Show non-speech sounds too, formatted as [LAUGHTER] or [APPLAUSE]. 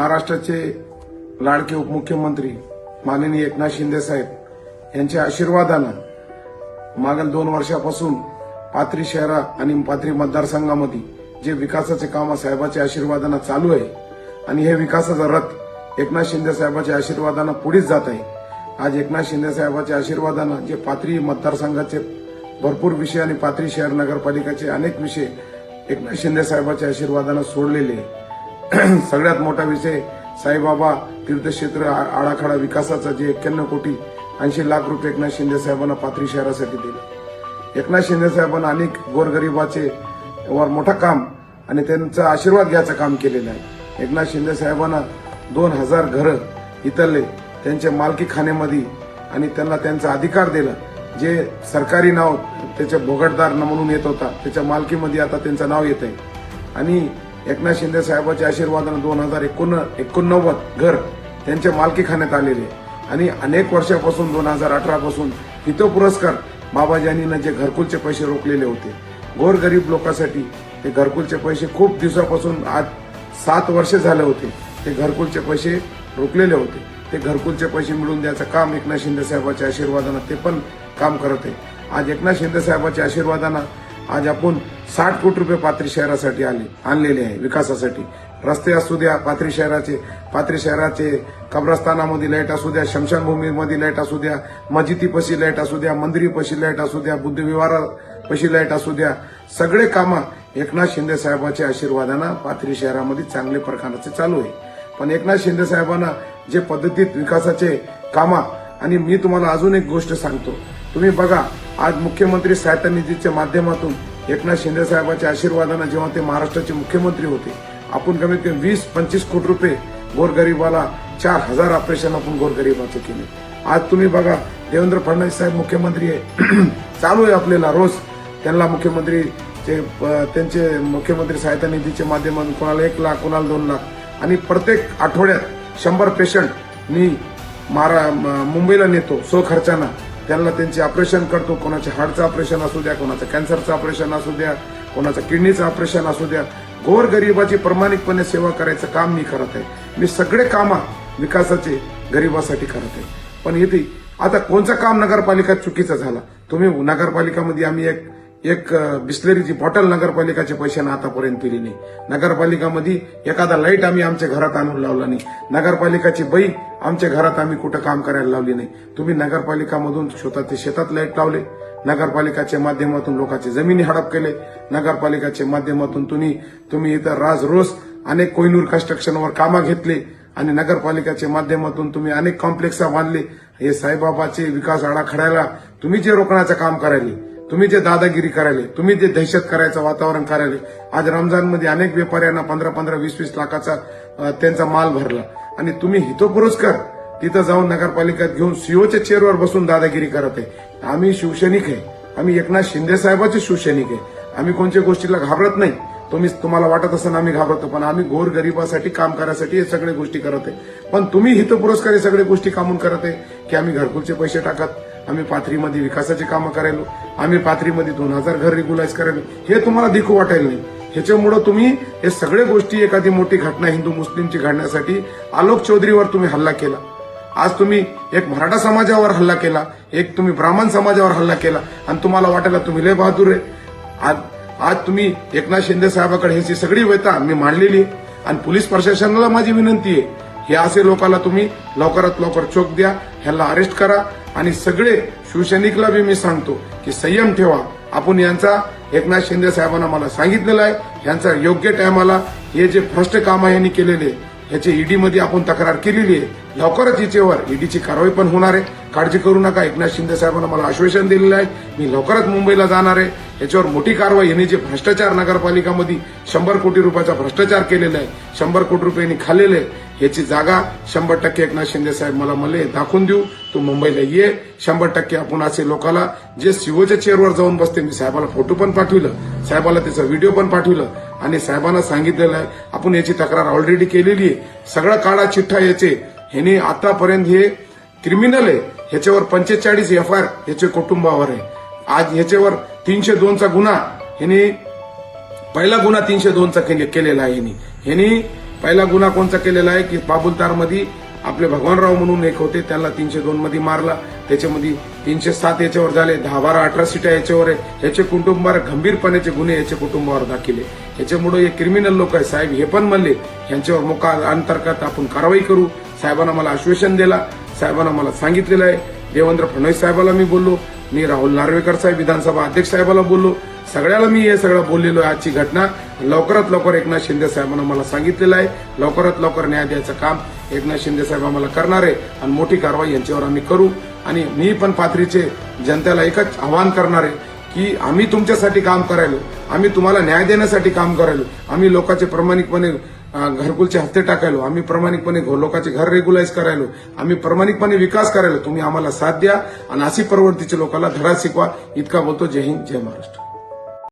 महाराष्ट्राचे लाडके उपमुख्यमंत्री माननीय एकनाथ शिंदे साहेब यांच्या आशीर्वादानं मागील दोन वर्षापासून पात्री शहरा आणि पात्री मतदारसंघामध्ये जे विकासाचे काम साहेबाच्या आशीर्वादानं चालू आहे आणि हे विकासाचा रथ एकनाथ शिंदे साहेबाच्या आशीर्वादानं पुढेच जात आहे आज एकनाथ शिंदे साहेबाच्या आशीर्वादानं जे पात्री मतदारसंघाचे भरपूर विषय आणि पात्री शहर नगरपालिकेचे अनेक विषय एकनाथ शिंदे साहेबाच्या आशीर्वादानं सोडलेले आहे. [CLEARS THROAT] सगळ्यात मोठा विषय साईबाबा तीर्थक्षेत्र आराखडा विकासाचा जे एक्क्याण्णव कोटी ऐंशी लाख रुपये एकनाथ शिंदे साहेबांना पाथरी शहरासाठी दिले. एकनाथ शिंदे साहेबांना अनेक गोरगरिबाचे वर मोठं काम आणि त्यांचा आशीर्वाद घ्यायचं काम केलेलं आहे. एकनाथ शिंदे साहेबांना दोन हजार घरं इतरले त्यांच्या मालकी खाण्यामध्ये आणि त्यांना त्यांचा अधिकार दिला. जे सरकारी नाव त्याच्या भोगटदार म्हणून येत होता त्याच्या मालकीमध्ये आता त्यांचं नाव येत आहे आणि एकनाथ शिंदे साहेबाच्या आशीर्वादानं दोन हजार एकोण एकोणनव्वद घर त्यांच्या मालकीखान्यात आलेले आणि अनेक वर्षापासून दोन हजार अठरा पासून हितो पुरस्कार बाबाजानीनं जे घरकुलचे पैसे रोखलेले होते. गोरगरीब लोकांसाठी ते घरकुलचे पैसे खूप दिवसापासून आज सात वर्ष झाले होते ते घरकुलचे पैसे रोखलेले होते. ते घरकुलचे पैसे मिळून द्यायचं काम एकनाथ शिंदे साहेबांच्या आशीर्वादानं ते पण काम करत आहे. आज एकनाथ शिंदे साहेबाच्या आशीर्वादानं आज आपण साठ कोटी रुपये पात्री शहरासाठी आले आणलेले आहे विकासासाठी. रस्ते असू द्या पात्री शहराचे पात्री शहराचे कब्रस्तानामध्ये लाइट असू द्या शमशानभूमीमध्ये लाइट असू द्या मस्जिदीपशी लाइट असू द्या मंदिरीपशी लाइट असू द्या बुद्धविवारापाशी लाइट असू द्या सगळे कामं एकनाथ शिंदे साहेबांच्या आशीर्वादानं पाथरी शहरामध्ये चांगले प्रकाराचे चालू आहे. पण एकनाथ शिंदे साहेबांना जे पद्धतीत विकासाचे कामा आणि मी तुम्हाला अजून एक गोष्ट सांगतो. तुम्ही बघा आज मुख्यमंत्री सहायता निधीच्या माध्यमातून एकनाथ शिंदे साहेबांच्या आशीर्वादानं जेव्हा ते महाराष्ट्राचे मुख्यमंत्री होते आपण कमीत कमी वीस पंचवीस कोटी रुपये गोरगरीबाला चार हजार ऑपरेशन आपण गोरगरिबाचं केले. आज तुम्ही बघा देवेंद्र फडणवीस साहेब मुख्यमंत्री आहे. [CLEARS THROAT] चालू आहे आपल्याला रोज. त्यांना मुख्यमंत्री ते त्यांचे मुख्यमंत्री सहायता निधीच्या माध्यमातून कोणाला एक लाख कोणाला दोन लाख. आणि प्रत्येक आठवड्यात शंभर पेशंट मी मारा मुंबईला नेतो सो खर्चानं त्यांना त्यांचे ऑपरेशन करतो. कोणाचे हार्टचं ऑपरेशन असू द्या कोणाचं कॅन्सरचं ऑपरेशन असू द्या कोणाचं किडनीचं ऑपरेशन असू द्या. गोरगरिबाची प्रामाणिकपणे सेवा करायचं काम मी करत आहे. मी सगळे कामं विकासाचे गरिबासाठी करत आहे. पण येथे आता कोणचं काम नगरपालिका चुकीचं झालं? तुम्ही नगरपालिकामध्ये आम्ही एक एक बिस्लरीची बॉटल नगरपालिकाच्या पैशाने आतापर्यंत दिली नाही नगरपालिकामध्ये एखादा लाइट आम्ही आमच्या घरात आणून लावला नाही. नगरपालिकाची बाई आमच्या घरात आम्ही कुठं काम करायला लावली नाही. तुम्ही नगरपालिकामधून स्वतःचे शेतात लाइट लावले. नगरपालिकाच्या माध्यमातून लोकांचे जमिनी हडप केले. नगरपालिकाच्या माध्यमातून तुम्ही तुम्ही इथं राज रोज अनेक कोयनूर कन्स्ट्रक्शनवर कामं घेतले. आणि नगरपालिकाच्या माध्यमातून तुम्ही अनेक कॉम्प्लेक्स बांधले. हे साईबाबाचे विकास आडाखड्याला तुम्ही जे रोखण्याचं काम करायले तुम्ही जे दादागिरी करायले तुम्ही जे दहशत करायचं वातावरण करायले आज रमजानमध्ये अनेक व्यापाऱ्यांना पंधरा पंधरा वीस वीस लाखाचा त्यांचा माल भरला. आणि तुम्ही हितोपुरस्कर तिथं जाऊन नगरपालिकेत घेऊन सीओच्या चेअरवर बसून दादागिरी करत आहे. आम्ही शिवसैनिक आहे. आम्ही एकनाथ शिंदे साहेबाचे शिवसैनिक आहे. आम्ही कोणत्या गोष्टीला घाबरत नाही. तुम्ही तुम्हाला वाटत असताना आम्ही घाबरतो पण आम्ही गोर गरिबासाठी काम करायसाठी हे सगळे गोष्टी करत आहे. पण तुम्ही हितपुरस्कार हे सगळे गोष्टी कामून करत आहे की आम्ही घरकुलचे पैसे टाकत आम्ही पाथरीमध्ये विकासाची कामं करायलो. आम्ही पाथरीमध्ये दोन हजार घर रेग्युलाइज करायलो. हे तुम्हाला दिखू वाटायला नाही. ह्याच्यामुळं तुम्ही हे सगळे गोष्टी एखादी मोठी घटना हिंदू मुस्लिमची घडण्यासाठी आलोक चौधरीवर तुम्ही हल्ला केला. आज तुम्ही एक मराठा समाजावर हल्ला केला. एक तुम्ही ब्राह्मण समाजावर हल्ला केला. आणि तुम्हाला वाटायला तुम्ही लय बहादूर आहे. आज आज तुम्ही एकनाथ शिंदे साहेबाकडे ह्याची सगळी व्यथा मी मांडलेली आहे. आणि पोलीस प्रशासनाला माझी विनंती आहे. हे असे लोकांना तुम्ही लवकरात लवकर चोख द्या ह्याला अरेस्ट करा आणि सगळे शिवसैनिकला बी मी सांगतो की संयम ठेवा. आपण यांचा एकनाथ शिंदे साहेबांना मला सांगितलेलं आहे यांचा योग्य टायमाला हे जे भ्रष्ट काम आहे यांनी केलेले ह्याची ईडी मध्ये आपण तक्रार केलेली आहे. लवकरच याच्यावर ईडीची कारवाई पण होणार आहे. काळजी करू नका. एकनाथ शिंदे साहेबांना मला आश्वासन दिलेलं आहे. मी लवकरच मुंबईला जाणार आहे. याच्यावर मोठी कारवाई यांनी जे भ्रष्टाचार नगरपालिकामध्ये शंभर कोटी रुपयाचा भ्रष्टाचार केलेला आहे शंभर कोटी रुपयांनी खाल्लेले आहे ह्याची जागा शंभर टक्के एकनाथ शिंदे साहेब मला मले दाखवून देऊ तू मुंबईला ये. शंभर टक्के आपण असे लोकाला जे सीओच्या चेअरवर जाऊन बसते मी साहेबाला फोटो पण पाठविलं साहेबाला त्याचा व्हिडिओ पण पाठविलं आणि साहेबांना सांगितलेलं आहे आपण याची तक्रार ऑलरेडी केलेली आहे. सगळा काळा चिठ्ठा याचे ह्याने आतापर्यंत हे क्रिमिनल आहे. ह्याच्यावर पंचेचाळीस एफ आय आर ह्याच्या कुटुंबावर आहे. आज ह्याच्यावर तीनशे दोनचा गुन्हा ह्याने पहिला गुन्हा तीनशे दोनचा केलेला आहे यांनी ह्यांनी पहिला गुन्हा कोणचा केलेला आहे की बाबुलदारमध्ये आपले भगवानराव म्हणून एक होते त्यांना तीनशे दोन मध्ये मारला. त्याच्यामध्ये तीनशे सात याच्यावर झाले दहा बारा अठरा सीटा याच्यावर आहे. याचे कुटुंबावर गंभीरपणाचे गुन्हे याच्या कुटुंबावर दाखिले याच्यामुळे हे क्रिमिनल लोक आहे साहेब हे पण म्हणले यांच्यावर मोका अंतर्गत आपण कारवाई करू. साहेबांना मला आश्वासन दिला. साहेबांना मला सांगितलेलं आहे. देवेंद्र फडणवीस साहेबाला मी बोललो. मी राहुल नार्वेकर साहेब विधानसभा अध्यक्ष साहेबाला बोललो. सगळ्याला मी हे सगळं बोललेलो आहे आजची घटना. लवकरात लवकर एकनाथ शिंदे साहेबांना मला सांगितलेलं आहे. लवकरात लवकर न्याय द्यायचं काम एकनाथ शिंदे साहेब आम्हाला करणार आहे आणि मोठी कारवाई यांच्यावर आम्ही करू. आणि मी पण पाथरीचे जनतेला एकच आवाहन करणार आहे की आम्ही तुमच्यासाठी काम करायलो. आम्ही तुम्हाला न्याय देण्यासाठी काम करायलो. आम्ही लोकांचे प्रामाणिकपणे घरकुलचे हप्ते टाकायलो. आम्ही प्रामाणिकपणे लोकांचे घर रेग्युलाइज करायलो. आम्ही प्रामाणिकपणे विकास करायलो. तुम्ही आम्हाला साथ द्या आणि अशी प्रवृत्तीच्या लोकांना धडा शिकवा. इतका बोलतो. जय हिंद जय महाराष्ट्र.